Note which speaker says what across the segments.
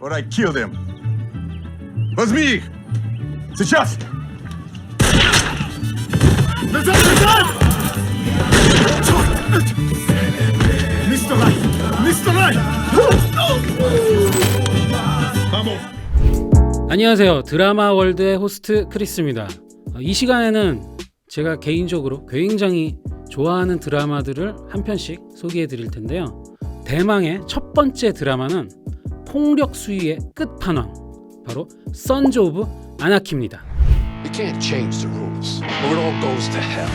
Speaker 1: or I kill them. Возьми их! Сейчас! Назад, назад! Мистер Райт! Мистер Райт! Vamos!
Speaker 2: 안녕하세요. 드라마 월드의 호스트 크리스입니다. 어, 이 시간에는 제가 개인적으로 굉장히 좋아하는 드라마들을 한 편씩 소개해 드릴 텐데요. 대망의 첫 번째 드라마는 폭력 수위의 끝판왕. 바로 선즈 오브 아나키입니다.
Speaker 3: You can't change the rules, or it all goes to hell.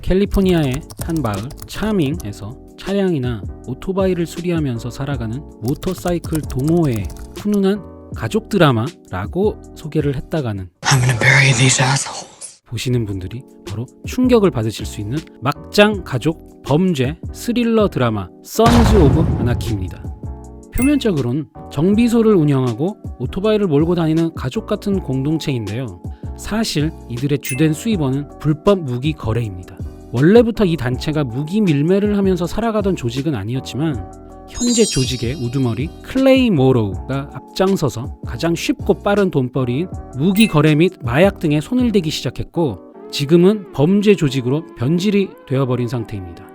Speaker 2: 캘리포니아의 한 마을 차밍에서 차량이나 오토바이를 수리하면서 살아가는 모터사이클 동호회의 훈훈한 가족 드라마라고 소개를 했다가는
Speaker 4: I'm gonna bury these assholes.
Speaker 2: 보시는 분들이 바로 충격을 받으실 수 있는 막장 가족 범죄 스릴러 드라마 선즈 오브 아나키입니다. 표면적으로는 정비소를 운영하고 오토바이를 몰고 다니는 가족 같은 공동체인데요. 사실 이들의 주된 수입원은 불법 무기 거래입니다. 원래부터 이 단체가 무기 밀매를 하면서 살아가던 조직은 아니었지만 현재 조직의 우두머리 클레이 모로우가 앞장서서 가장 쉽고 빠른 돈벌이인 무기 거래 및 마약 등에 손을 대기 시작했고 지금은 범죄 조직으로 변질이 되어버린 상태입니다.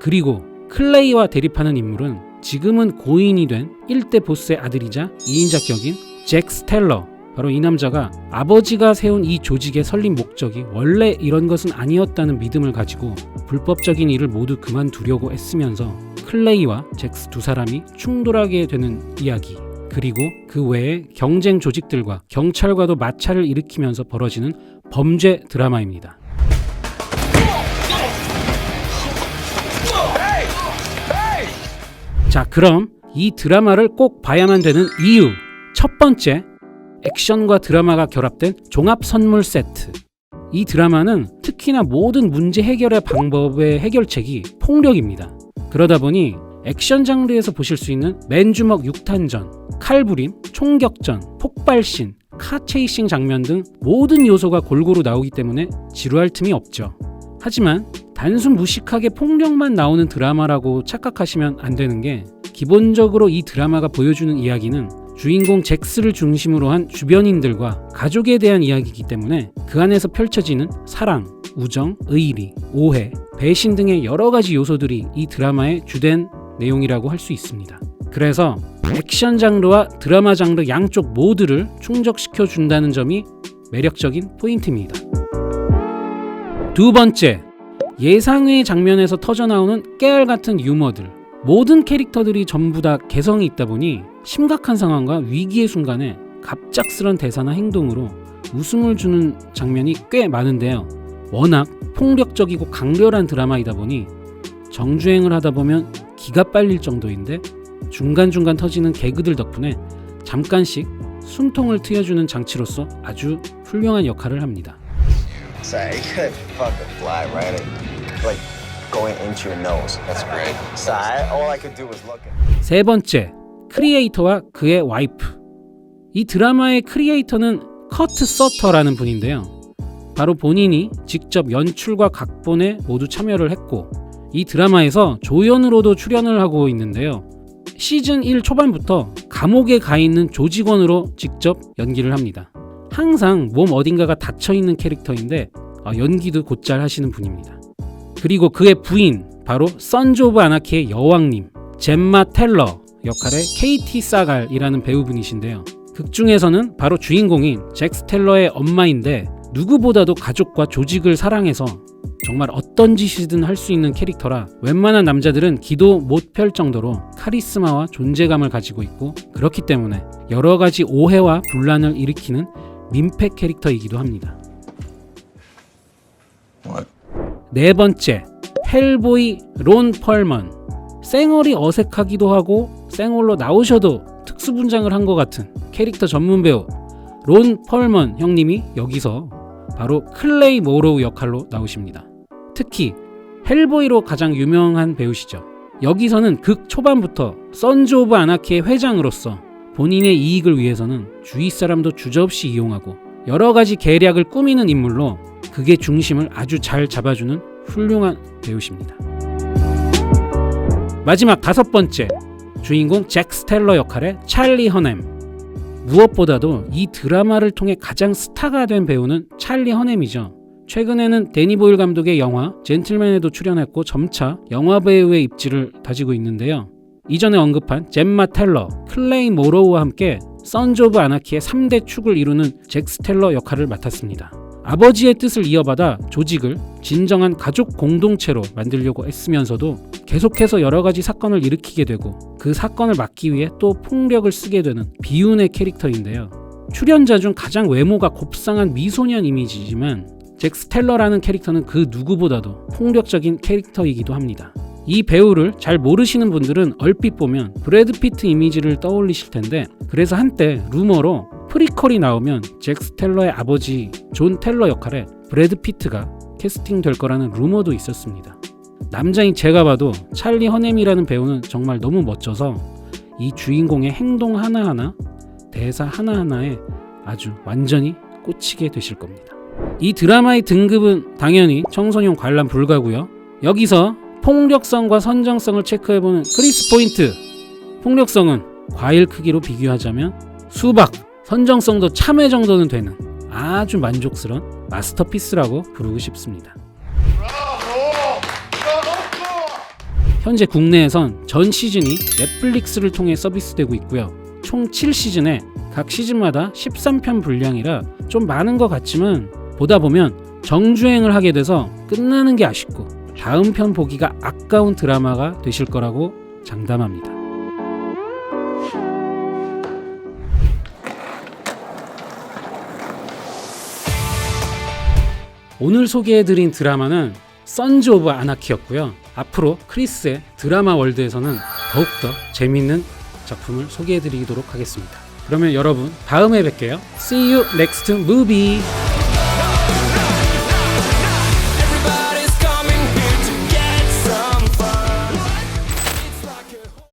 Speaker 2: 그리고 클레이와 대립하는 인물은 지금은 고인이 된 1대 보스의 아들이자 2인자 격인 잭 스텔러 바로 이 남자가 아버지가 세운 이 조직의 설립 목적이 원래 이런 것은 아니었다는 믿음을 가지고 불법적인 일을 모두 그만두려고 애쓰면서 클레이와 잭스 두 사람이 충돌하게 되는 이야기 그리고 그 외에 경쟁 조직들과 경찰과도 마찰을 일으키면서 벌어지는 범죄 드라마입니다. 자, 그럼 이 드라마를 꼭 봐야만 되는 이유. 첫 번째, 액션과 드라마가 결합된 종합 선물 세트. 이 드라마는 특히나 모든 문제 해결의 방법의 해결책이 폭력입니다. 그러다 보니 액션 장르에서 보실 수 있는 맨주먹 육탄전, 칼부림, 총격전, 폭발신, 카체이싱 장면 등 모든 요소가 골고루 나오기 때문에 지루할 틈이 없죠. 하지만 단순 무식하게 폭력만 나오는 드라마라고 착각하시면 안 되는 게 기본적으로 이 드라마가 보여주는 이야기는 주인공 잭스를 중심으로 한 주변인들과 가족에 대한 이야기이기 때문에 그 안에서 펼쳐지는 사랑, 우정, 의리, 오해, 배신 등의 여러 가지 요소들이 이 드라마의 주된 내용이라고 할 수 있습니다. 그래서 액션 장르와 드라마 장르 양쪽 모두를 충족시켜 준다는 점이 매력적인 포인트입니다. 두 번째, 예상외 장면에서 터져나오는 깨알 같은 유머들. 모든 캐릭터들이 전부 다 개성이 있다 보니 심각한 상황과 위기의 순간에 갑작스런 대사나 행동으로 웃음을 주는 장면이 꽤 많은데요. 워낙 폭력적이고 강렬한 드라마이다 보니 정주행을 하다 보면 기가 빨릴 정도인데 중간중간 터지는 개그들 덕분에 잠깐씩 숨통을 트여주는 장치로서 아주 훌륭한 역할을 합니다.
Speaker 5: Sorry, going into your nose. That's great. Sorry, all I could do was look.
Speaker 2: 세 번째, 크리에이터와 그의 와이프. 이 드라마의 크리에이터는 커트 서터라는 분인데요. 바로 본인이 직접 연출과 각본에 모두 참여를 했고, 이 드라마에서 조연으로도 출연을 하고 있는데요. 시즌 1 초반부터 감옥에 가 있는 조직원으로 직접 연기를 합니다. 항상 몸 어딘가가 닫혀 있는 캐릭터인데 어, 연기도 곧잘 하시는 분입니다. 그리고 그의 부인 바로 선즈 오브 아나키의 여왕님 젬마 텔러 역할의 케이티 사갈이라는 배우분이신데요. 극 중에서는 바로 주인공인 잭 스텔러의 엄마인데 누구보다도 가족과 조직을 사랑해서 정말 어떤 짓이든 할 수 있는 캐릭터라 웬만한 남자들은 기도 못 펼 정도로 카리스마와 존재감을 가지고 있고 그렇기 때문에 여러 가지 오해와 분란을 일으키는 민폐 캐릭터이기도 합니다.
Speaker 1: What?
Speaker 2: 네 번째, 헬보이 론 펄먼. 쌩얼이 어색하기도 하고 쌩얼로 나오셔도 특수 분장을 한 것 같은 캐릭터 전문 배우 론 펄먼 형님이 여기서 바로 클레이 모로우 역할로 나오십니다. 특히 헬보이로 가장 유명한 배우시죠. 여기서는 극 초반부터 선즈 오브 아나키의 회장으로서 본인의 이익을 위해서는 주위 사람도 주저없이 이용하고 여러 가지 계략을 꾸미는 인물로 극의 중심을 아주 잘 잡아주는 훌륭한 배우십니다. 마지막 다섯 번째 주인공 잭 스텔러 역할의 찰리 허넴. 무엇보다도 이 드라마를 통해 가장 스타가 된 배우는 찰리 허넴이죠. 최근에는 데니 보일 감독의 영화 젠틀맨에도 출연했고 점차 영화 배우의 입지를 다지고 있는데요. 이전에 언급한 젬마 텔러, 클레이 모로우와 함께 선즈 오브 아나키의 3대 축을 이루는 잭 스텔러 역할을 맡았습니다. 아버지의 뜻을 이어받아 조직을 진정한 가족 공동체로 만들려고 애쓰면서도 계속해서 여러 가지 사건을 일으키게 되고 그 사건을 막기 위해 또 폭력을 쓰게 되는 비운의 캐릭터인데요. 출연자 중 가장 외모가 곱상한 미소년 이미지지만 잭 스텔러라는 캐릭터는 그 누구보다도 폭력적인 캐릭터이기도 합니다. 이 배우를 잘 모르시는 분들은 얼핏 보면 브래드 피트 이미지를 떠올리실 텐데 그래서 한때 루머로 프리퀄이 나오면 잭 스텔러의 아버지 존 텔러 역할에 브래드 피트가 캐스팅 될 거라는 루머도 있었습니다. 남자인 제가 봐도 찰리 허넴이라는 배우는 정말 너무 멋져서 이 주인공의 행동 하나하나, 대사 하나하나에 아주 완전히 꽂히게 되실 겁니다. 이 드라마의 등급은 당연히 청소년 관람 불가고요. 여기서 폭력성과 선정성을 체크해보는 크리스 포인트. 폭력성은 과일 크기로 비교하자면 수박, 선정성도 참외 정도는 되는 아주 만족스러운 마스터피스라고 부르고 싶습니다. 현재 국내에선 전 시즌이 넷플릭스를 통해 서비스되고 있고요. 총 7시즌에 각 시즌마다 13편 분량이라 좀 많은 것 같지만 보다 보면 정주행을 하게 돼서 끝나는 게 아쉽고 다음 편 보기가 아까운 드라마가 되실 거라고 장담합니다. 오늘 소개해드린 드라마는 선즈 오브 아나키였고요. 앞으로 크리스의 드라마 월드에서는 더욱더 재밌는 작품을 소개해드리도록 하겠습니다. 그러면 여러분 다음에 뵐게요. See you next movie.